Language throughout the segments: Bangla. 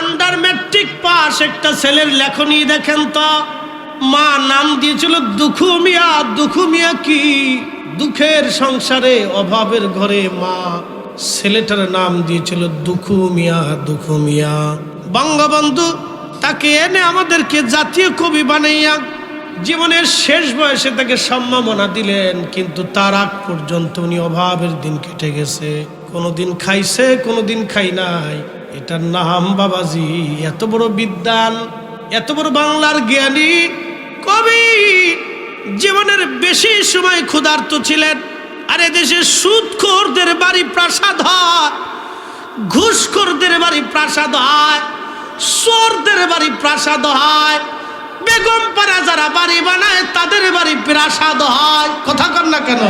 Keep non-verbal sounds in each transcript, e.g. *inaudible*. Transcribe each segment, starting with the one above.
আন্ডার ম্যাট্রিক পাস একটা ছেলের লেখনি দেখেন তো। মা নাম দিয়েছিল দুখু মিয়া দুখু মিয়া কি? দুঃখের সংসারে অভাবের ঘরে মা। ছেলেটার নাম দিয়েছিল দুখু মিয়া দুখু মিয়া বঙ্গবন্ধু, তাকে এনে আমাদেরকে জাতীয় কবি বানাইয়া জীবনের শেষ বয়সে তাকে সম্মাননা দিলেন, কিন্তু তার আগ পর্যন্ত উনি অভাবের দিন কেটে গেছে। কোনোদিন খাইছে, কোনোদিন খাই নাই। এটার নাম বাবাজি, এত বড় বিদ্যান এত বড় বাংলার জ্ঞানী, কবি। জীবনের বেশি সময় ক্ষুধার্ত ছিলেন, আর এদেশে সুদখোরদের বাড়ি প্রাসাদ হয়, ঘুষখোরদের বাড়ি প্রাসাদ হয়, চোরদের বাড়ি প্রাসাদ হয়, বেগম পাড়া যারা বাড়ি বানায়, তাদের বাড়ি প্রাসাদ হয়। কথা কর না কেন?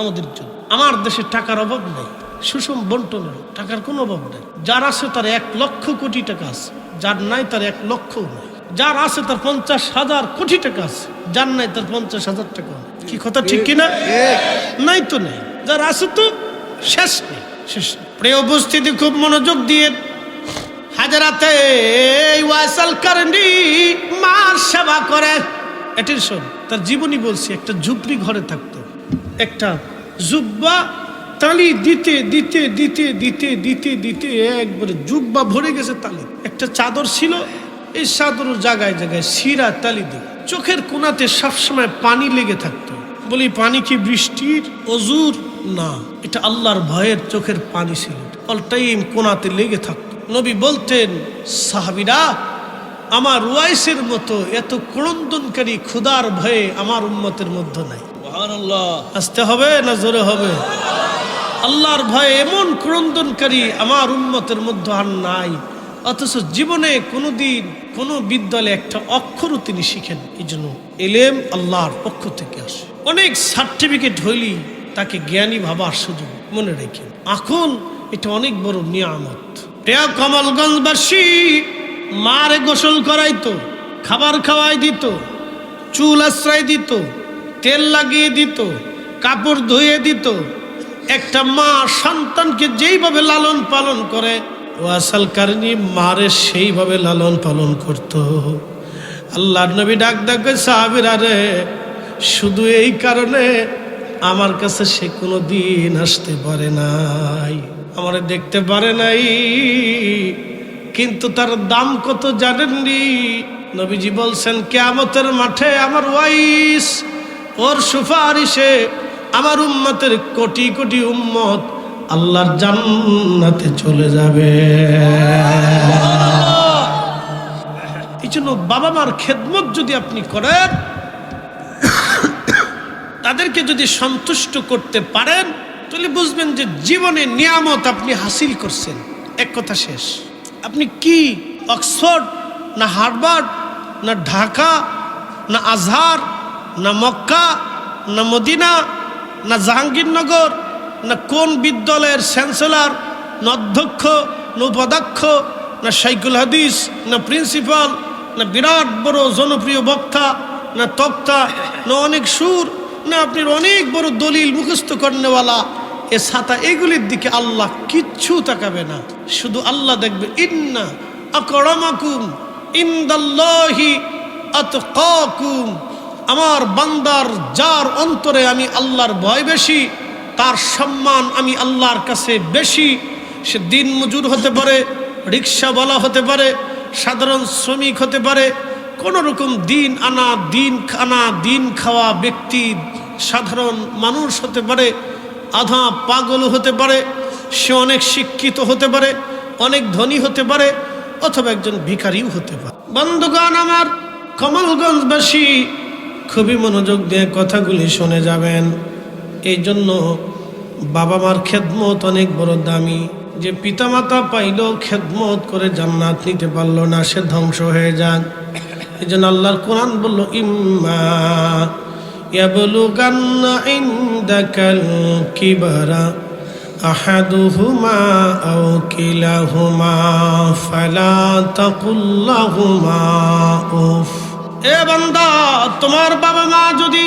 আমাদের জন্য। আমার দেশে টাকার অভাব নেই। সুষম বন্টনের, টাকার কোনো অভাব নেই। যার আছে তার এক লক্ষ কোটি টাকা আছে, যার নাই তার এক লক্ষ নাই। যার আছে তার পঞ্চাশ হাজার কোটি টাকা আছে, যার নাই তার পঞ্চাশ হাজার টাকা কি কথা ঠিক কিনা নাই তো নেই। যার আছে তো শেষ নেই, শেষ। প্রিয় উপস্থিতি, খুব মনোযোগ দিয়ে হাজারাতে ওয়াসাল মার সেবা করে। অ্যাটেনশন তার জীবনী বলছি, একটা ঝুপড়ি ঘরে থাকতো। একটা জুব্বা তালি দিতে দিতে দিতে দিতে দিতে দিতে একবারে জুব্বা ভরে গেছে তালি। একটা চাদর ছিল এই চাদর জায়গায় জায়গায় শিরা তালি দিয়ে চোখের কোনাতে সবসময় পানি লেগে থাকতো। বলি পানি কি বৃষ্টির? অজুর? না। এটা আল্লাহর ভয়ের চোখের পানি ছিল। অল টাইম কোনাতে লেগে থাকতো। নবী বলতেন সাহাবিরা আমার ওয়াইসের মতো এত ক্রন্দনকারী ক্ষুদার ভয়ে আমার উন্মতের মধ্যে নাই। আসতে হবে না জোরে হবে? আল্লাহর ভয়ে এমন ক্রন্দনকারী আমার উন্মতের মধ্যে আর নাই। অথচ জীবনে কোনোদিন কোনো বিদ্যালয়ে একটা অক্ষরও তিনি শিখেন এই জন্য এলেম আল্লাহর পক্ষ থেকে আসে। অনেক সার্টিফিকেট হইলি তাকে জ্ঞানী ভাবার সুযোগ মনে রেখে। এখন এটা অনেক বড় নিয়ামত। প্রিয় কমলগঞ্জবাসী, মারে গোসল করাইতো, খাবার খাওয়াই দিত, চুল আশ্রয় দিত, তেল লাগিয়ে দিত, কাপড় ধুয়ে দিত একটা মা সন্তানকে যেইভাবে লালন পালন করে ওয়াসাল কারণী মারে সেইভাবে লালন পালন করত। আল্লাহর নবী ডাক ডাক সাহাবিরা রে, শুধু এই কারণে আমার কাছে সে কোনো দিন আসতে পারে নাই। আমার দেখতে পারে নাই। কিন্তু তার দাম কত জানেননি? নবীজি বলছেন, কেয়ামতের মাঠে আমার ওয়াইস, ওর সুপারিশে আমার উম্মতের কোটি কোটি উম্মত আল্লাহর জান্নাতে চলে যাবে। বাবা মার খেদমত যদি আপনি করেন, তাদেরকে যদি সন্তুষ্ট করতে পারেন, তাহলে বুঝবেন যে জীবনে নিয়ামত আপনি হাসিল করছেন। এক কথা শেষ। আপনি কি অক্সফোর্ড না হার্ভার্ড না ঢাকা না আজহার না মক্কা না মদিনা জাহাঙ্গীরনগর, না কোন বিদ্যালয়ের চ্যান্সেলর, না অধ্যক্ষ, না উপাধ্যক্ষ, না সাইকুল হাদিস, না প্রিন্সিপাল, না বিরাট বড় জনপ্রিয় বক্তা, না তক্তা, না অনেক সুর, না আপনার অনেক বড় দলিল মুখস্থ করেনেওয়ালা। এ ছাতা এগুলির দিকে আল্লাহ কিচ্ছু তাকাবে না। শুধু আল্লাহ দেখবে, ইন্না আকরামাকুম ইন্দাল্লাহি আতকাকুম। আমার বান্দার যার অন্তরে আমি আল্লাহর ভয় বেশি, তার সম্মান আমি আল্লাহর কাছে বেশি। সে দিন মজুর হতে পারে রিক্সাওয়ালা হতে পারে, সাধারণ শ্রমিক হতে পারে, কোনো রকম দিন আনা দিন আনা দিন খাওয়া ব্যক্তি, সাধারণ মানুষ হতে পারে, আধা পাগল হতে পারে, সে অনেক শিক্ষিত হতে পারে, অনেক ধনী হতে পারে, অথবা একজন ভিখারিও হতে পারে। বন্ধুগণ আমার কমলগঞ্জবাসী খুবই মনোযোগ দিয়ে কথাগুলি শুনে যাবেন এই জন্য বাবা মার খেদমত অনেক বড় দামি যে পিতামাতা পাইলেও খেদমত করে জান্নাত নিতে পারলো না সে ধ্বংস হয়ে যান এই জন্য আল্লাহর কোরআন বলল ইম্মা ইয়াবলুগান্না ইনদাকাল কিবারা أحدهما أو كلاهما فلا تقل لهما أف এ বান্দা, তোমার বাবা মা যদি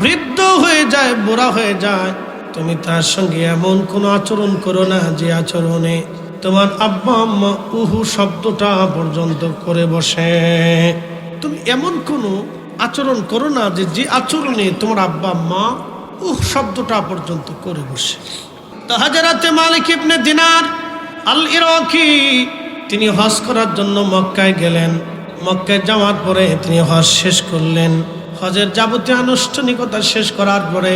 বৃদ্ধ হয়ে যায়, বুড়া হয়ে যায়, তুমি তার সঙ্গে এমন কোনো আচরণ করো না যে আচরণে তোমার আব্বা আম্মা উহু শব্দটা পর্যন্ত করে বসে। তুমি এমন কোনো আচরণ করো না যে যে আচরণে তোমার আব্বা আম্মা উহ শব্দটা পর্যন্ত করে বসে। তো হাজারাতে মালিক ইবনে দিনার আল ইরাকি তিনি হজ করার জন্য মক্কায় গেলেন। মক্কায় যাওয়ার পরে তিনি হজ শেষ করলেন। হজের যাবতীয় আনুষ্ঠানিকতা শেষ করার পরে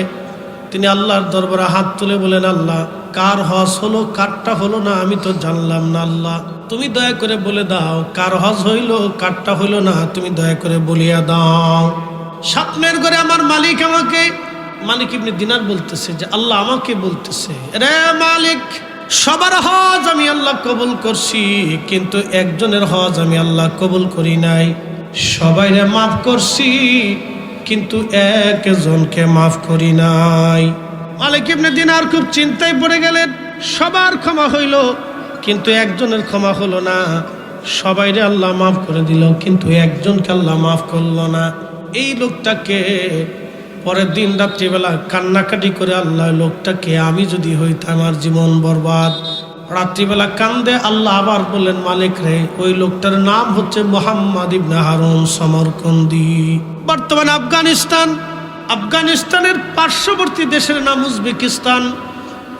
তিনি আল্লাহর দরবারে হাত তুলে বলেন, আল্লাহ, কার হজ হলো, কারটা হলো না আমি তো জানলাম না, আল্লাহ। তুমি দয়া করে বলে দাও, কার হজ হইল, কারটা হইল না তুমি দয়া করে বলিয়া দাও। স্বপ্নের ঘরে আমার মালিক আমাকে, মালিক ইবনে দিনার বলতেছে যে, আল্লাহ আমাকে বলতেছে, রে মালিক সবার হজ আমি আল্লাহ কবুল করছি, কিন্তু একজনের হজ আমি আল্লাহ কবুল করি নাই। সবাইরে মাফ করছি, কিন্তু একজনকে মাফ করি নাই। মালিক ইবনে দিনার খুব চিন্তায় পড়ে গেলেন, সবার ক্ষমা হইল, কিন্তু একজনের ক্ষমা হলো না। সবাইরে আল্লাহ মাফ করে দিল, কিন্তু একজনকে আল্লাহ মাফ করল না। এই লোকটাকে পরের দিন রাত্রিবেলা কান্নাকাটি করে আল্লাহ, লোকটাকে আমি যদি হইতাম আমার জীবন বরবাদ। রাত্রিবেলা কান্দে আল্লাহ আবার বললেন, মালিক রে, ওই লোকটার নাম হচ্ছে মোহাম্মদ ইবনে হারুন সমরকন্দি। বর্তমান আফগানিস্তান, আফগানিস্তানের পার্শ্ববর্তী দেশের নাম উজবেকিস্তান।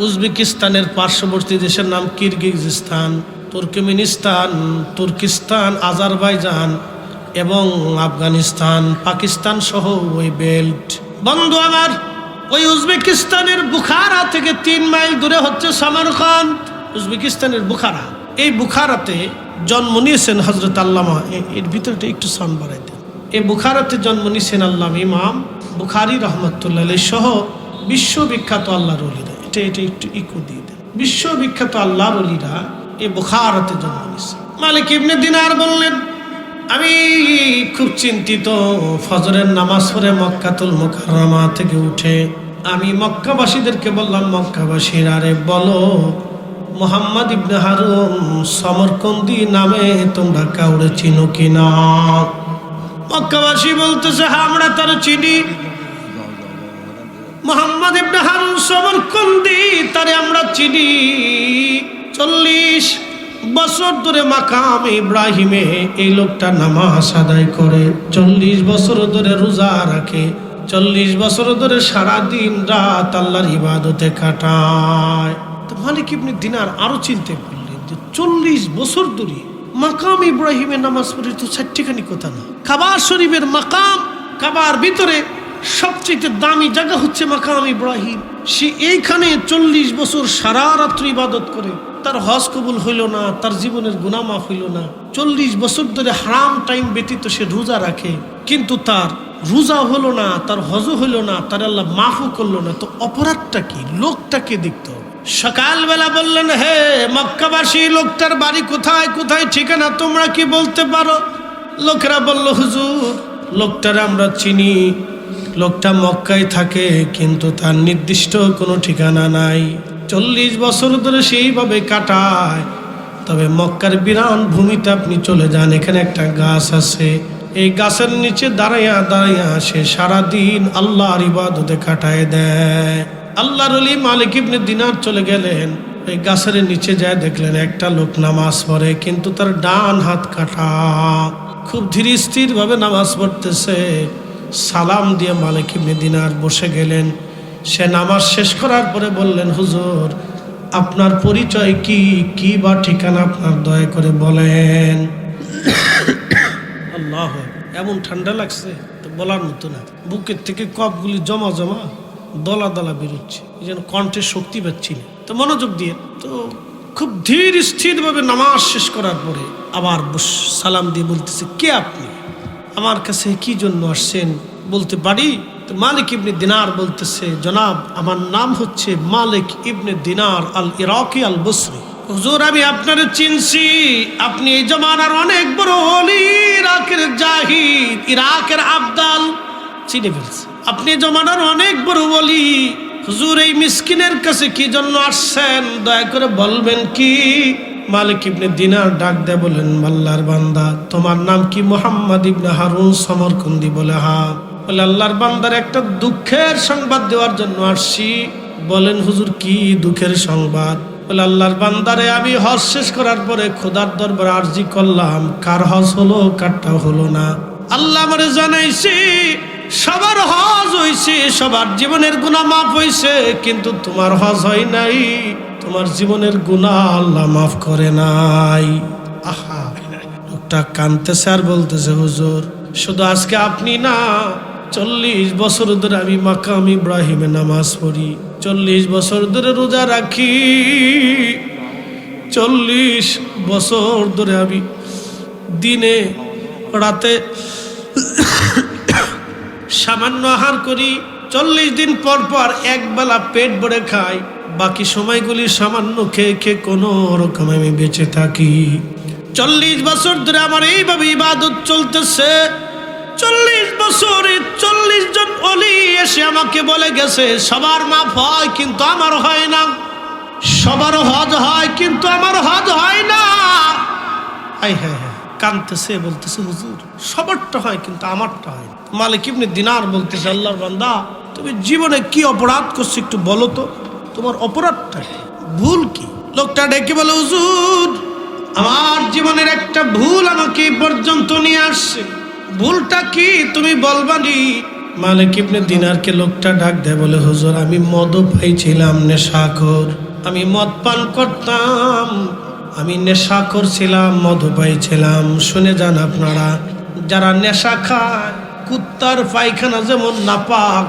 উজবেকিস্তানের পার্শ্ববর্তী দেশের নাম কিরগিজস্তান। তুর্কমেনিস্তান তুর্কিস্তান, আজারবাইজান এবং আফগানিস্তান, পাকিস্তান সহ ওই বেল্ট। বন্ধু আমার, ওই উজবেকিস্তানের বুখারা থেকে তিন মাইল দূরে হচ্ছে সামারকান্দ। উজবেকিস্তানের বুখারা। এই বুখারাতে জন্ম নিয়েছেন হজরত আল্লামা এর ভিতরটা একটু সাউন্ড বাড়াই দেন। এই বুখারাতে জন্ম নিয়েছেন আল্লাহ ইমাম বুখারি রহমতুল্লাহ সহ বিশ্ববিখ্যাত আল্লাহর অলিরা এটা এটা একটু ইকো দিয়ে দেন। বিশ্ববিখ্যাত আল্লাহর অলিরা এই বুখারাতে জন্ম নিয়েছে মালিক ইবনে দিনার বললেন আমি খুব চিন্তিত ফজরের নামাজ পড়ে মক্কাতুল মুকাররমা থেকে উঠে আমি মক্কাবাসীদেরকে বললাম, মক্কাবাসীর আরে বলো, মোহাম্মদ ইবনে হারুন সমরকন্দি নামে তোমরা কাউরে চিনো কিনা? মক্কাবাসী বলতেছে, আমরা তার চিনি। মোহাম্মদ ইবনে হারুন সমরকন্দি, তারে আমরা চিনি। চল্লিশ বছর ধরে মাকাম ইব্রাহিমে এই লোকটা নামাজ আদায় করে, চল্লিশ বছর ধরে রোজা রাখে, চল্লিশ বছর ধরে সারা দিন রাত আল্লাহর ইবাদতে কাটায়। তো মালিক ইবনে দিনার আরও চিনতে পারলেন যে চল্লিশ বছর ধরে মাকাম ইব্রাহিমের নামাজ পড়ে তো চারটিখানি কথা না। কাবার শরীফের মাকাম, কাবার ভিতরে সবচেয়ে দামি জায়গা হচ্ছে মাকাম ইব্রাহিম। সে এইখানে চল্লিশ বছর সারা রাত্রি ইবাদত করে। তার হজ কবুল হইল না, তার জীবনের গুনামাফ হইল না। চল্লিশ বছর ধরে হারাম টাইম ব্যতীত সে রোজা রাখে, কিন্তু তার রোজা হলো না, তার হজও হইল না, তার আল্লাহ মাফও করল না। তো অপরাধটা কি? লোকটাকে দেখতে হবে। সকালবেলা বললেন, হে মক্কাবাসী, লোকটার বাড়ি কোথায়? কোথায় ঠিকানা তোমরা কি বলতে পারো? লোকেরা বলল, হুজুর, লোকটার আমরা চিনি। লোকটা মক্কায় থাকে, কিন্তু তার নির্দিষ্ট কোনো ঠিকানা নাই। চল্লিশ বছর ধরে সেইভাবে কাটায়। তবে মক্কার বিরান ভূমিতে আপনি চলে যান, এখানে একটা গাছ আছে। এই গাছের নিচে দাঁড়াইয়া দাঁড়াইয়া সে সারাদিন আল্লাহর ইবাদতে কাটায় দেয়। আল্লাহর অলি মালিক ইবনে দিনার চলে গেলেন এই গাছের নিচে যায় দেখলেন একটা লোক নামাজ পড়ে, কিন্তু তার ডান হাত কাটা। খুব ধীর স্থির ভাবে নামাজ পড়তেছে। সালাম দিয়ে মালিক ইবনে দিনার বসে গেলেন। সে নামাজ শেষ করার পরে বললেন, হুজুর, আপনার পরিচয় কি? কি বা ঠিকানা আপনার দয়া করে বলেন? *coughs* আল্লাহ, এমন ঠান্ডা লাগছে, তো বলার মতো না। বুকের থেকে কপগুলি জমা জমা দলা দলা বেরোচ্ছে, এই যেন কণ্ঠে শক্তি পাচ্ছি না। তো মনোযোগ দিয়ে, তো খুব ধীর স্থিরভাবে নামাজ শেষ করার পরে আবার সালাম দিয়ে বলতেছে, কে আপনি? আমার কাছে কি জন্য আসছেন? বলতে পারি? তো মালিক ইবনে দিনার বলতেছে, জনাব, আমার নাম হচ্ছে মালিক ইবনে দিনার আল ইরাকি আল বসরি হুজুর, আমি আপনারে চিনছি। আপনি এই জমানার অনেক বড় অলি ইরাকের জাহিদ, ইরাকের আবদাল। চিনে ফেলছে। আপনি জমানার অনেক বড় বলি হুজুর, এই মিসকিনের কাছে কি জন্য আসছেন? দয়া করে বলবেন কি? মালিক ইবনে দিনার ডাক দেয়, বলেন, মাল্লার বান্দা, তোমার নাম কি মোহাম্মদ ইবনে হারুন সমরকন্দি বলে? হা বলে, আল্লাহর বান্দার একটা দুঃখের সংবাদ দেওয়ার জন্য আসছি। বলেন, হুজুর, কি দুঃখের সংবাদ? বলে, আল্লাহর বান্দারে আমি হজ শেষ করার পরে খোদার দরবার আরজি করলাম। কার হজ হলো কারটা হলো না। আল্লাহ আমারে জানাইছি, সবার হজ হইছে, সবার জীবনের গুণা মাফ হইছে, কিন্তু তোমার হজ হয় নাই। তোমার জীবনের গুনাহ আল্লাহ মাফ করে নাই। আহা, লোকটা কানতেছে আর বলতেছে, হুজুর, শুধু আজকে আপনি না চল্লিশ বছর ধরে আমি মাকাম ইব্রাহিমে নামাজ পড়ি। চল্লিশ বছর ধরে রোজা রাখি। চল্লিশ বছর ধরে আমি দিনে, রাতে সামান্য আহার করি। চল্লিশ দিন পর পর একবেলা পেট ভরে খাই। বাকি সময়গুলি সামান্য খেয়ে খেয়ে কোনো রকম আমি বেঁচে থাকি। চল্লিশ বছর ধরে আমার এইভাবে ইবাদত চলতেছে। বছরে চল্লিশ জন অলি এসে আমাকে বলে গেছে, সবার মাপ হয় কিন্তু আমার হয় না। সবার হজ হয় কিন্তু আমার হজ হয় না। আই হ্যাঁ হ্যাঁ কানতেছে, বলতেছে, হুজুর, সবারটা হয় কিন্তু আমারটা হয়। মালিক ইবনে দিনার বলতেছে, আল্লাহর বান্দা, তুমি জীবনে কি অপরাধ করছ একটু বলো তো। তোমার অপরাধটা ভুল কি? লোকটা ডেকে বলে, হুজুর, আমার জীবনের একটা ভুল আমাকে পর্যন্ত নিয়ে আসছে। ভুলটা কি তুমি বলবানি? মালিক ইবনে দিনারকে লোকটা ডাক দেয়, বলে, হুজুর, আমি মদ পাইছিলাম, নেশাখোর। আমি মদ পান করতাম, আমি নেশা করছিলাম মধুপাই ছিলাম শুনে যান আপনারা, যারা নেশা খায়, কুত্তার পায়খানা যেমন নাপাক,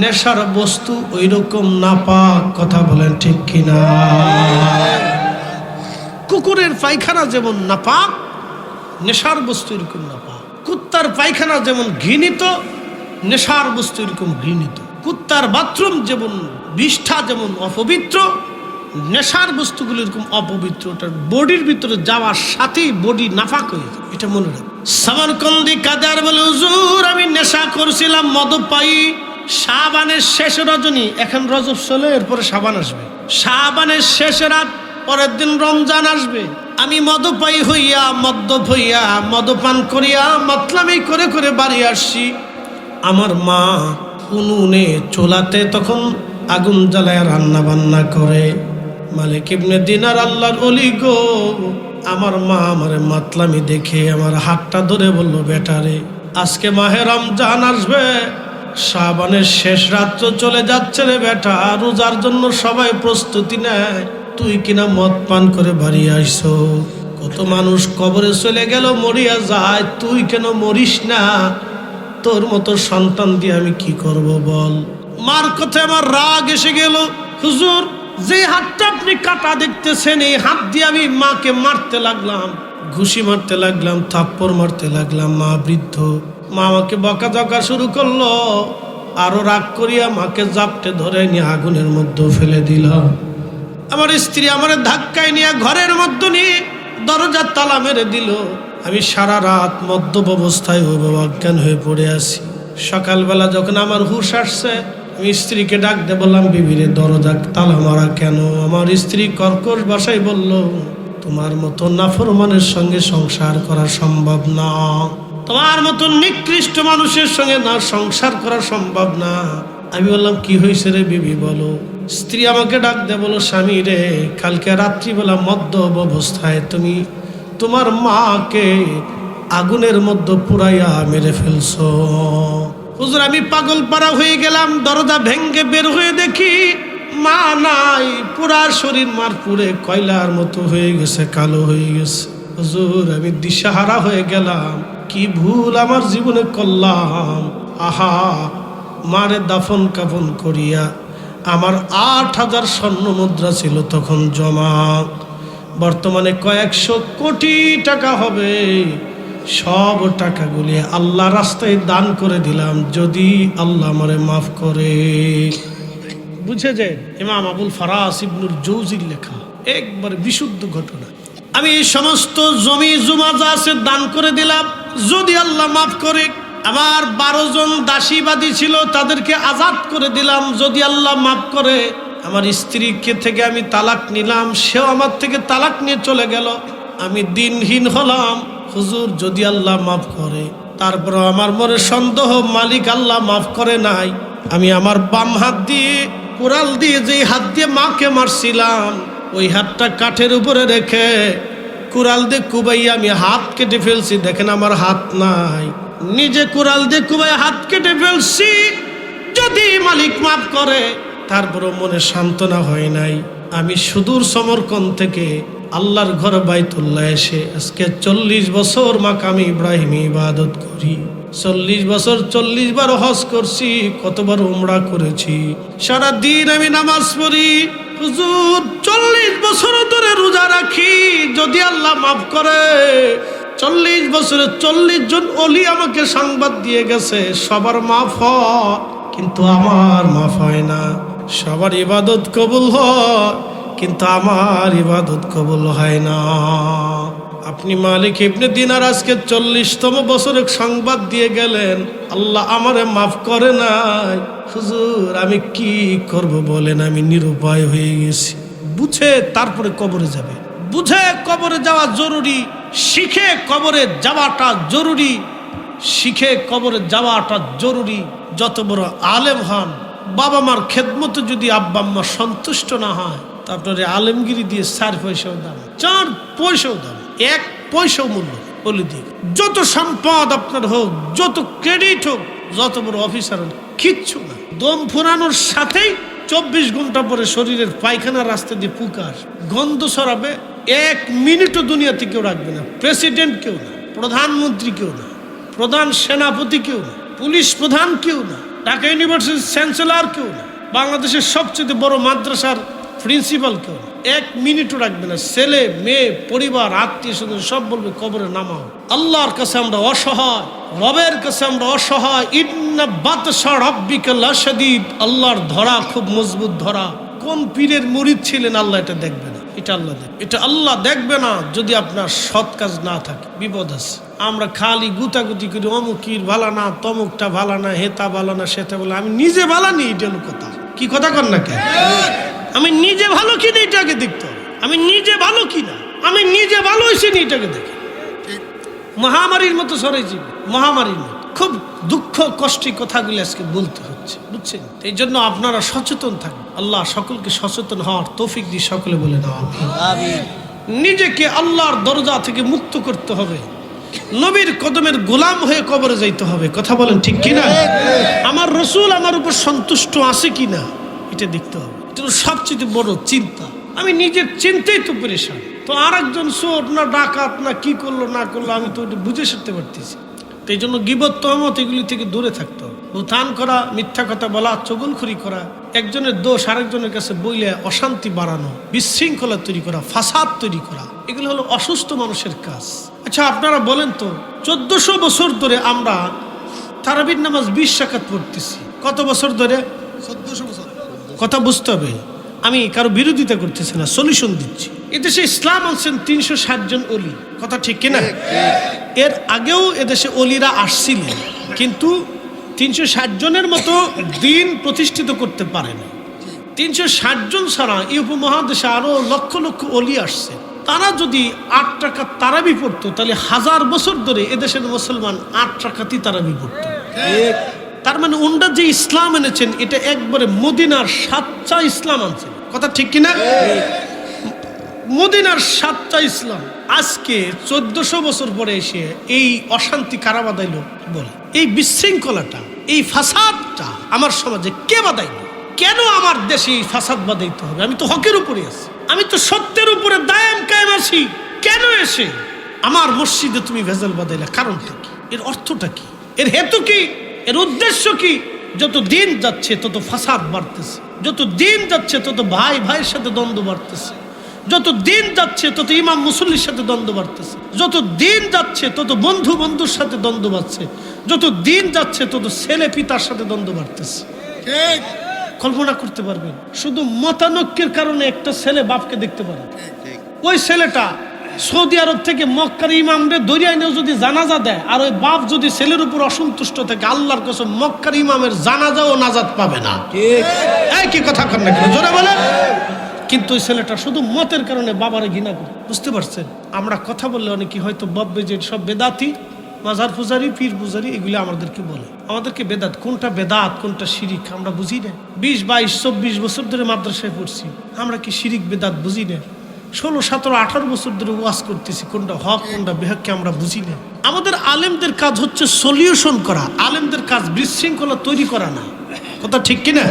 নেশার বস্তু ওই রকম নাপাক, কথা বলেন ঠিক কিনা? কুকুরের পায়খানা যেমন নাপাক, নেশার বস্তু এরকম নাপাক। কুত্তার পায়খানা যেমন ঘৃণিত, নেশার বস্তু এরকম ঘৃণিত। কুত্তার বাথরুম যেমন বিষ্ঠা যেমন অপবিত্র, নেশার বস্তুগুলো এরকম অপবিত্র। ওটার বডির ভিতরে যাওয়ার সাথেই বডি নাফাক হয়ে যায়, এটা মনে রাখ। সামারকন্দি কাদার বলে, হুজুর, আমি নেশা করছিলাম, মদ পাই। শাবানের শেষ রজনী, এখন রজব চলে, এরপরে সাবান আসবে। শাবানের শেষ রাত, পরের দিন রমজান আসবে। আমি মদপাই হইয়া, মদ্যপ হইয়া, মদপান করিয়া, মাতলামি করে করে বাড়ি আসছি। আমার মা উনুনে চোলাতে তখন আগুন জ্বালায় রান্না বান্না করে। মালিক ইবনে দিনার আল্লাহর অলি গো, আমার মা আমার মাতলামি দেখে আমার হাতটা ধরে বলল বেটারে আজকে মাহে রমজান আসবে, শাবানের শেষ রাত্র চলে যাচ্ছে রে বেটা, রোজার জন্য সবাই প্রস্তুতি নেয়। তুই কিনা মদ পান করে বাড়ি আইসো? কত মানুষ কবরে চলে গেল, মরিয়া যায়। তুই কেন মরিস না? তোর মতো সন্তান দিয়ে আমি কি করব বল? মার কথা আমার রাগ এসে গেল। হুজুর, যে হাতটা আপনি কাটা দেখতেছেন, এই হাত দিয়ে আমি মাকে মারতে লাগলাম, ঘুষি মারতে লাগলাম, থাপ্পড় মারতে লাগলাম, মা বৃদ্ধ। মা আমাকে বকা জকা শুরু করল, আরও রাগ করিয়া মাকে জাপটে ধরে নিয়ে আগুনের মধ্যে ফেলে দিলাম। আমার স্ত্রী আমার ধাক্কায় নিয়ে ঘরের মধ্যে নিয়ে দরজার তালা মেরে দিল। আমি সারা রাত মদ্যপ অবস্থায় অজ্ঞান হয়ে পড়ে আছি। সকালবেলা যখন আমার হুশ আসছে, আমি স্ত্রীকে ডাকতে বললাম, বিবিরে, দরজা তালা মারা কেন? আমার স্ত্রী কর্কশ বাসায় বলল, তোমার মতো নাফরমানের সঙ্গে সংসার করা সম্ভব না। তোমার মতো নিকৃষ্ট মানুষের সঙ্গে না সংসার করা সম্ভব না। আমি বললাম, কি হয়েছে রে বিবি, বলো। স্ত্রী আমাকে ডাক দে বলো স্বামী রে, কালকে রাত্রিবেলা মদ্য অবস্থায় তুমি তোমার মাকে আগুনের মধ্যে পুরাইয়া মেরে ফেলছো। হুজুর, আমি পাগল পাড়া হয়ে গেলাম, দরজা ভেঙ্গে বের হয়ে দেখি মা নাই, পুরা শরীর মার পুড়ে কয়লার মতো হয়ে গেছে, কালো হয়ে গেছে। হুজুর, আমি দিশাহারা হয়ে গেলাম, কি ভুল আমার জীবনে করলাম। আহা মারে দাফন কাফন করিয়া আমার আট হাজার স্বর্ণ মুদ্রা ছিল তখন জমা। বর্তমানে কয়েকশো কোটি টাকা হবে। সব টাকাগুলি আল্লাহ রাস্তায় দান করে দিলাম। যদি আল্লাহ আমারে মাফ করে। বুঝে যে ইমাম আবুল ফারাস ইবনুল জৌজির লেখা একবার বিশুদ্ধ ঘটনা। আমি এই সমস্ত জমি জুমা যা আছে দান করে দিলাম। যদি আল্লাহ মাফ করে আমার বারো জন দাসীবাদী ছিল, তাদেরকে আজাদ করে দিলাম। যদি আল্লাহ মাফ করে, আমার স্ত্রীকে থেকে আমি তালাক নিলাম, সেও আমার থেকে তালাক নিয়ে চলে গেল। আমি দিনহীন হলাম। হুজুর, যদি আল্লাহ মাফ করে তারপর আমার মনে সন্দেহ, মালিক আল্লাহ মাফ করে নাই। আমি আমার বাম হাত দিয়ে কোরাল দিয়ে যেই হাত দিয়ে মাকে মারছিলাম, ওই হাতটা কাঠের উপরে রেখে কুড়াল দিয়ে কুবাইয়া আমি হাত কেটে ফেলছি। দেখেন আমার হাত নাই। নিজে কুড়াল দিয়ে কুবাই হাত কেটে ফেলছি। যদি মালিক মাফ করে, তারপরও মনে সান্ত্বনা হয় নাই। আমি সুদূর সমরকন থেকে আল্লাহর ঘর বাইতুল্লাহ এসে আজকে চল্লিশ বছর মাকামি ইব্রাহিম ইবাদত করি। চল্লিশ বছর চল্লিশ বার হজ করছি, কতবার উমরা করেছি। সারা দিন আমি নামাজ পড়ি। হুজুর, চল্লিশ বছর ধরে রোজা রাখি। যদি আল্লাহ মাফ করে চল্লিশ বছরে চল্লিশ জন অলি আমাকে সংবাদ দিয়ে গেছে, সবার মাফ কিন্তু আমার মাফ হয় না। সবার ইবাদত কবুল হয়, কিন্তু আমার ইবাদত কবুল হয় না। আপনি মালিক ইবনে দিনার আজকে চল্লিশতম বছরে সংবাদ দিয়ে গেলেন, আল্লাহ আমারে মাফ করে নাই। হুজুর, আমি কি করব বলেন, আমি নিরুপায় হয়ে গেছি। বুঝে তারপরে কবরে যাবে। বুঝে কবরে যাওয়া জরুরি, শিখে কবরে যাওয়াটা জরুরি, শিখে কবরে যাওয়াটা জরুরি। যত বড় আলেম হন, বাবা মার খেদমতে যদি আব্বা আম্মা সন্তুষ্ট না হয় তা আপনার আলেমগিরি দিয়ে চার পয়সাও দাম, চার পয়সাও দাম, এক পয়সাও মূল্য বলে যত সম্পদ আপনার হোক, যত ক্রেডিট হোক, যত বড় অফিসার হোক, কিচ্ছু না। দম ফুরানোর সাথেই চব্বিশ ঘণ্টা পরে শরীরের পায়খানা রাস্তা দিয়ে পুকার, গন্ধ ছড়াবে এক মিনিটও দুনিয়াতে কেউ রাখবে না। প্রেসিডেন্ট কেউ না, প্রধানমন্ত্রী কেউ না, প্রধান সেনাপতি কেউ না, পুলিশ প্রধান কেউ না, ঢাকা ইউনিভার্সিটির চ্যান্সেলর কেউ না, বাংলাদেশের সবচেয়ে বড় মাদ্রাসার প্রিন্সিপাল কেউ না। এক মিনিটও রাখবে না। ছেলে, মেয়ে, পরিবার, আত্মীয় স্বজন সব বলবে, কবরে নামাও। আল্লাহর কাছে আমরা অসহায়, রবের কাছে আমরা অসহায়। ইন্না বাতসা আল্লাহর ধরা খুব মজবুত ধরা। কোন পীরের মুরিদ ছিলেন, আল্লাহ এটা দেখবে না এটা আল্লাহ দেখবে এটা আল্লাহ দেখবে না যদি আপনার সৎ কাজ না থাকে। বিপদ আছে। আমরা খালি গুতাগুতি করি অমুকির ভালা না তমুকটা ভালা না হেতা ভালা না সেটা বলে আমি নিজে ভালা নি এটা হলো কথা। কি কথা কর না কেন? আমি নিজে ভালো কিনা এটাকে দেখতে হবে। আমি নিজে ভালো কিনা আমি নিজে ভালো হয়েছি নি এটাকে দেখি। মহামারীর মতো সরেছি মহামারীর মতো। খুব দুঃখ কষ্টি কথাগুলি আজকে বলতে হচ্ছে বুঝছেন? এই জন্য আপনারা সচেতন থাকুন। আল্লাহ সকলকে সচেতন হওয়ার তৌফিক দিয়ে সকলে বলে দেওয়া নিজেকে আল্লাহর দরজা থেকে মুক্ত করতে হবে। নবীর কদমের গোলাম হয়ে কবরে যাইতে হবে। কথা বলেন ঠিক কিনা? আমার রসুল আমার উপর সন্তুষ্ট আছে কিনা? এটা দেখতে হবে। এটা সবচেয়ে বড় চিন্তা। আমি নিজের চিন্তাই তো পরেশান। তো আর একজন চোর না ডাকাত না কি করল না করল আমি তো ওটা বুঝে সারতে পারতেছি। তো এই জন্য গিবত তহমত এগুলি থেকে দূরে থাকতে হবে। উত্থান করা মিথ্যা কথা বলা চগুলখড়ি করা একজনের দোষ আরেকজনের কাছে বইলে অশান্তি বাড়ানো বিশৃঙ্খলা তৈরি করা ফাসাদ তৈরি করা এগুলো হলো অসুস্থ মানুষের কাজ। আচ্ছা আপনারা বলেন তো চোদ্দশো বছর ধরে আমরা তারাবির নামাজ বিশ শাখাত পড়তেছি। কত বছর ধরে? কথা বুঝতে হবে। আমি কারও বিরোধিতা করতেছি না সলিউশন দিচ্ছি। এদেশে ইসলাম আনছেন তিনশো ষাট জন অলি কথা ঠিক কিনা? এর আগেও এদেশে অলিরা আসছিলেন কিন্তু তিনশো ষাট জনের মতো দিন প্রতিষ্ঠিত করতে পারেনি। তিনশো ষাট জন ছাড়া এই উপমহাদেশে আরও লক্ষ লক্ষ অলি আসছে। তারা যদি আট টাকা তারাবি পড়তো, তাহলে হাজার বছর ধরে এদেশের মুসলমান আট টাকাতেই তারাবি পড়তো। তার মানে ওনরা যে ইসলাম এনেছেন, এটা একবারে মদিনার সাতটা ইসলাম আনছেন। কথা ঠিক কিনা? মদিনার সাতটা ইসলাম। আজকে চোদ্দশো বছর পরে এসে এই অশান্তি কারা বাদাইল বলে। এই বিশৃঙ্খলাটা, এই ফাসাদটা আমার সমাজে কে বাদাইল কেন আমার দেশে এই ফাসাদ বাদাইতে হবে? আমি তো হকের উপরে আছি। আমি তো সত্যের উপরে দায়াম কায়েম আছি। কেন এসে আমার মসজিদে তুমি ভেজাল বাদাইলা কারণটা কি? এর অর্থটা কি? এর হেতু কি? এর উদ্দেশ্য কি? যত দিন যাচ্ছে তত ফাসাদ বাড়তেছে। যত দিন যাচ্ছে তত ভাই ভাইয়ের সাথে দ্বন্দ্ব বাড়তেছে। যত দিন যাচ্ছে তত ইমাম মুসল্লির সাথে দ্বন্দ্ব বাড়তেছে। যত দিন যাচ্ছে তত বন্ধু বন্ধুর সাথে দ্বন্দ্ব বাড়ছে। যত দিন যাচ্ছে তত ছেলে পিতার সাথে দ্বন্দ্ব বাড়তেছে। কল্পনা করতে পারবেন শুধু মতানৈক্যের কারণে একটা ছেলে বাপকে দেখতে পারে। ওই ছেলেটা সৌদি আরব থেকে মক্কার ইমামরে দরিয়া এনেও যদি জানাজা দেয় আর ওই বাপ যদি ছেলের উপর অসন্তুষ্ট থাকে আল্লাহর কসম মক্কার ইমামের জানাজাও নাজাদ পাবে না। কি কথা কর কেন? জোরে বলে কিন্তু ওই ছেলেটা শুধু মতের কারণে বাবারে ঘৃণা করে। বুঝতে পারছেন? আমরা কথা বললে অনেকে হয়তো ভাববে যে সব বেদাতি, মাজার পূজারি, পীর পূজারি, এগুলি আমাদেরকে বলে। আমাদেরকে বেদাত, কোনটা বেদাত, কোনটা শিরিক, আমরা বুঝি না। বিশ, বাইশ, চব্বিশ বছর ধরে মাদ্রাসায় পড়ছি, আমরা কি শিরিক, বেদাত বুঝি না? ষোলো, সতেরো, আঠারো বছর ধরে ওয়াজ করতেছি, কোনটা হক, কোনটা বেহককে আমরা বুঝি না। আমাদের আলেমদের কাজ হচ্ছে সলিউশন করা, আলেমদের কাজ বিশৃঙ্খলা তৈরি করা না। কথা ঠিক কিনা?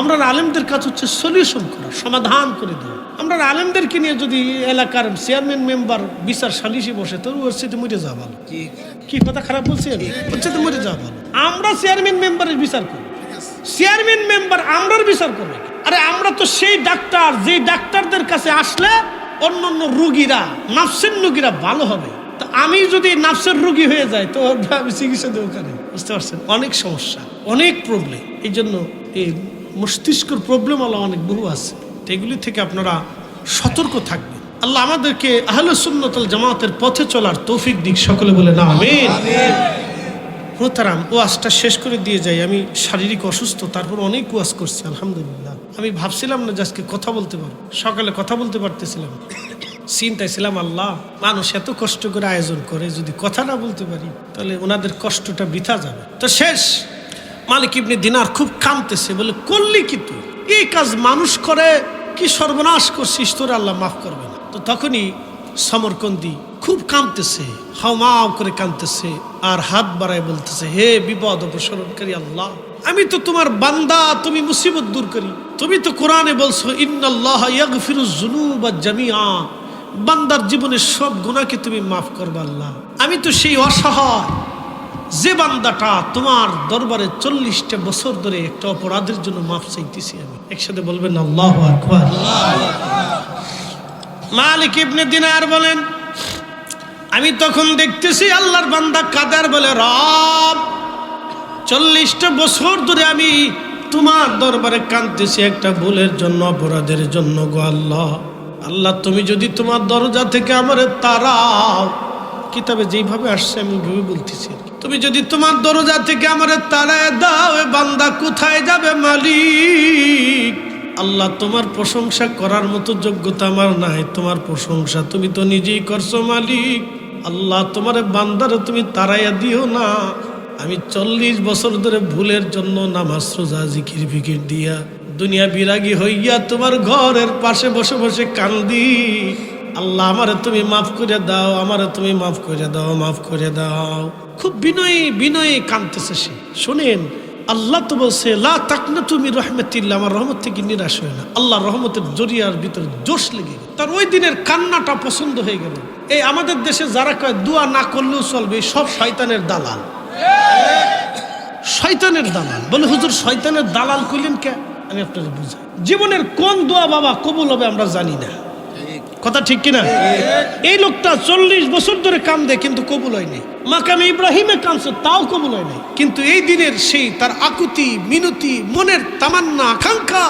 আমরা আলেমদের কাজ হচ্ছে সলিউশন করা সমাধান করে দেওয়া। আমরা আলেমদেরকে নিয়ে যদি এলাকার চেয়ারম্যান মেম্বার বিচার সালিশে বসে তো ওর সাথে মরে যাওয়া ভালো। কি কথা খারাপ বলছি আমি? ওর সাথে মরে যাওয়া ভালো। আমরা চেয়ারম্যান মেম্বারের বিচার করি। চেয়ারম্যান মেম্বার আমরার বিচার করবে। আরে আমরা তো সেই ডাক্তার যেই ডাক্তারদের কাছে আসলে অন্য অন্য রুগীরা নাফসের রুগীরা ভালো হবে। তা আমি যদি নাফসের রুগী হয়ে যাই তো আমি চিকিৎসা দেবো ওখানে। বুঝতে পারছেন? অনেক সমস্যা অনেক প্রবলেম এই জন্য এই মস্তিষ্কর প্রবলেম আলা অনেক বহু আছে। এগুলি থেকে আপনারা সতর্ক থাকবেন। আল্লাহ আমাদেরকে আহলে জামাতের পথে চলার তৌফিক দিক, সকলে বলে না, আমিন। প্রতারাম, ওয়াজটা শেষ করে দিয়ে যাই। আমি শারীরিক অসুস্থ, তারপর অনেক ওয়াজ করছি, আলহামদুলিল্লাহ। আমি ভাবছিলাম না যে আজকে কথা বলতে পারব। সকালে কথা বলতে পারতেছিলাম। চিন্তায় ছিলাম, আল্লাহ, মানুষ এত কষ্ট করে আয়োজন করে, যদি কথা না বলতে পারি, তাহলে ওনাদের কষ্টটা বৃথা যাবে। তো শেষ! মালিক ইবনে দিনার খুব কামতেছে বলে, করলি কি তুই? এই কাজ মানুষ করে, কি সর্বনাশ করছিস? তোর আল্লাহ মাফ করবে না তো তখনই সমরকন্দি খুব কাঁদতেছে হাওমাও করে কাঁদতেছে আর হাত বাড়ায় বলতেছে, হে বিপদ অপসরণকারী আল্লাহ, আমি তো তোমার বান্দা, তুমি মুসিবত দূর করি। তুমি তো কোরআনে বলছো জামিআ। বান্দার জীবনের সব গুণাকে তুমি মাফ করবে আল্লাহ। আমি তো সেই অসহায় যে বান্দাটা তোমার দরবারে চল্লিশটা বছর ধরে একটা অপরাধের জন্য মাফ চাইতেছি আমি। একসাথে বলবেন, আল্লাহ আকবার। মালিক ইবনে দিনার বলেন, আমি তখন দেখতেছি আল্লাহর বান্দা কাদার বলে, রব, চল্লিশটা বছর ধরে আমি তোমার দরবারে কাঁদতেছি একটা ভুলের জন্য, অপরাধের জন্য গো আল্লাহ। আল্লাহ, তুমি যদি তোমার দরজা থেকে আমার তারাও কিতাবে যেইভাবে আসছে, আমি ভেবে বলতেছি তুমি যদি তোমার দরজা থেকে আমার তারায় দাও বান্দা কোথায় যাবে মালিক? আল্লাহ তোমার প্রশংসা করার মতো যোগ্যতা আমার নাই, তোমার প্রশংসা তুমি তো নিজেই করছ মালিক। আল্লাহ তোমার বান্দারে তুমি তারাইয়া দিও না। আমি চল্লিশ বছর ধরে ভুলের জন্য নামাজ, রোজা, জিকির, ফিকির দিয়া দুনিয়া বিরাগী হইয়া তোমার ঘরের পাশে বসে বসে কান্দি। আল্লাহ আমারে তুমি মাফ করে দাও, আমারে তুমি মাফ করে দাও, মাফ করে দাও। খুব বিনয়ী বিনয়ী কাঁদতেছে সে। শোনেন, আল্লাহ তো বলছে, লা তাকনা তুমি আমার রহমত থেকে নিরাশ হয় না। আল্লাহ রহমতের জরিয়ার ভিতরে জোশ লেগে গেল। তার ওই দিনের কান্নাটা পছন্দ হয়ে গেল। এই আমাদের দেশে যারা কয়, দোয়া না করলেও চলবে সব শয়তানের দালাল। শয়তানের দালাল। বলে, হুজুর, শয়তানের দালাল কইলেন কে? আমি আপনাকে বুঝাই। জীবনের কোন দোয়া বাবা কবুল হবে আমরা জানি না। কথা ঠিক কিনা? এই লোকটা চল্লিশ বছর ধরে কাম দেয় কিন্তু কবুল হয়নি। মাকামে ইব্রাহিমে কামছে তাও কবুল হয় নাই কিন্তু এই দিনের সেই তার আকুতি, মিনতি, মনের তামান্না, আকাঙ্ক্ষা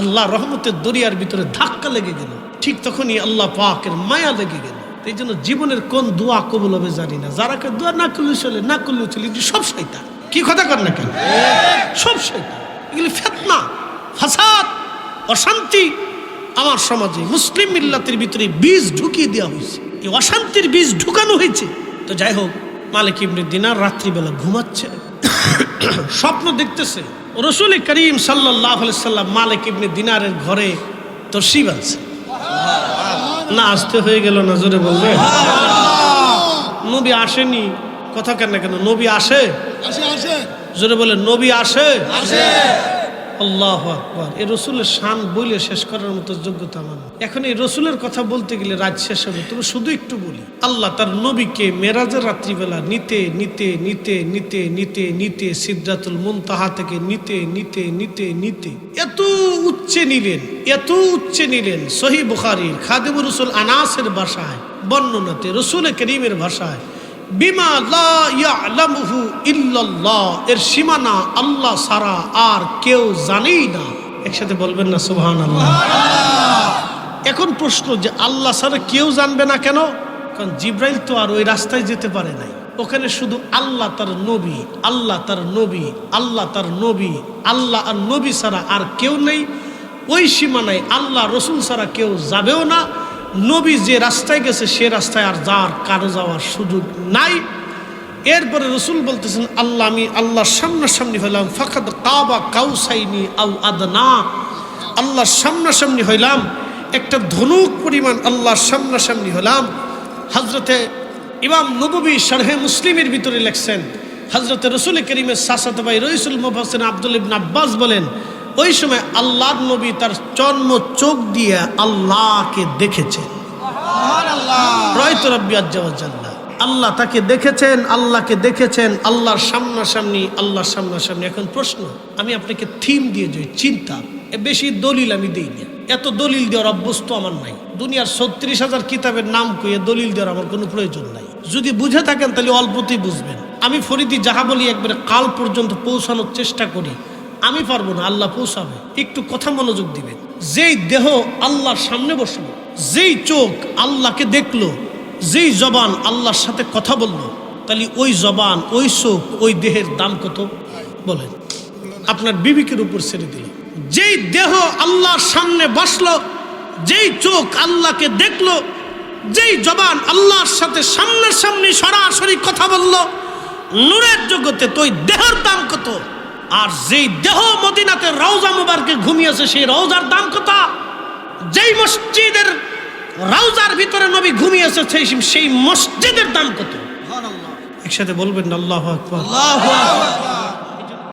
আল্লাহ রহমতের দরিয়ার ভিতরে ধাক্কা লেগে গেল। ঠিক তখনই আল্লাহ পাকের মায়া লেগে গেল। এই জন্য জীবনের কোন দোয়া কবুল হবে জানি না। যারা কে দোয়া না করলে চলে, না করলে চলে সব শৈতান কি কথা কর না কেন? সব শৈতান এগুলি ফেতনা, ফাসাদ, অশান্তি আমার সমাজে মুসলিম মিল্লাতের ভিতরে বীজ ঢুকিয়ে দেওয়া হয়েছে। এই অশান্তির বীজ ঢুকানো হয়েছে। তো যাই হোক মালিক ইবনে দিনার রাত্রিবেলা ঘুমাচ্ছে। স্বপ্ন দেখতেছে রসুল করিম সাল্লাহ সাল্লাম মালিক ইবনে দিনারের ঘরে তর্সি বানছে না আসতে হয়ে গেল না জোরে বলবে? নবী আসেনি। কথা কেন কেন? নবী আসে। জোরে বলে নবী আসে? আসে। আল্লাহ আকবর। এই রসুলের শান বলে শেষ করার মতো যোগ্যতা আমার এখন এই রসুলের কথা বলতে গেলে রাত শেষ হবে, তবে শুধু একটু বলি, আল্লাহ তার নবীকে মেরাজের রাত্রিবেলা নিতে নিতে নিতে নিতে নিতে নিতে সিদ্ধাতুল মুনতাহা থেকে নিতে নিতে নিতে নিতে, এত উচ্চে নিলেন, এত উচ্চে নিলেন সহি বুখারির, খাদেমুর রসুল আনাসের ভাষায়, বর্ণনাতে, রসুল করিমের ভাষায় বিমা লা ইয়ালামুহু ইল্লাল্লাহ, এর সীমানা আল্লাহ সারা আর কেউ জানেই না। একসাথে বলবেন না, সুবহানাল্লাহ। এখন প্রশ্ন যে আল্লাহ ছাড়া কেউ জানবে না কেন? কারণ জিব্রাইল তো আর ওই রাস্তায় যেতে পারে নাই। ওখানে শুধু আল্লাহ তার নবী, আল্লাহ তার নবী, আল্লাহ তার নবী, আল্লাহ আর নবী ছাড়া আর কেউ নেই। ওই সীমানায় আল্লাহ রসুল ছাড়া কেউ যাবেও না। নবী যে রাস্তায় গেছে, সে রাস্তায় আর যার কারও যাওয়ার সুযোগ নাই। এরপরে রসুল বলতেছেন, আল্লাহ, আমি আল্লাহর সামনাসামনি হইলাম। ফাকাদ কাবা কাউসাইনি আউ আদনা। আল্লাহর সামনাসামনি হইলাম। একটা ধনুক পরিমাণ আল্লাহর সামনাসামনি হলাম হজরতে ইমাম নবী শারহে মুসলিমের ভিতরে লেখছেন হজরতে রসুল করিমের সাসাত ভাই রইসুল মুফাসিন আব্দুল ইবন আব্বাস বলেন ওই সময় আল্লাহ নবী তার চর্ম চোখ দিয়ে আল্লাহকে দেখেছেন। আল্লাহ তাকে দেখেছেন আল্লাহকে দেখেছেন আল্লাহর সামনাসামনি আল্লাহর সামনাসামনি। এখন প্রশ্ন আমি আপনাকে থিম দিয়ে যাই চিন্তা বেশি দলিল আমি দিই না। এত দলিল দেওয়ার অভ্যস্ত আমার নাই। দুনিয়ার ছত্রিশ হাজার কিতাবের নাম কইয়ে দলিল দেওয়ার আমার কোনো প্রয়োজন নাই। যদি বুঝে থাকেন তাহলে অল্পতেই বুঝবেন। আমি ফরিদি যাহা বলি একবারে কাল পর্যন্ত পৌঁছানোর চেষ্টা করি। আমি পারব না, আল্লাহ পৌঁছাবে। একটু কথা মনোযোগ দিবেন যেই দেহ আল্লাহর সামনে বসল, যেই চোখ আল্লাহকে দেখল, যেই জবান আল্লাহর সাথে কথা বলল, তাহলে ওই জবান, ওই চোখ, ওই দেহের দাম কত? বলেন। আপনার বিবেকের উপর ছেড়ে দিল। যেই দেহ আল্লাহর সামনে বসল, যেই চোখ আল্লাহকে দেখল, যেই জবান আল্লাহর সাথে সামনের সামনে সরাসরি কথা বলল, নূরের জগতে তো ওই দেহের দাম কত? আর যেই দেহ মদিনাতে রওজা মুবারকে ঘুমিয়েছে সেই রওজার দাম কত? যেই মসজিদের রওজার ভিতরে নবী ঘুমিয়েছে সেই সেই মসজিদের দাম কত? একসাথে বলবেন আল্লাহ আকবার।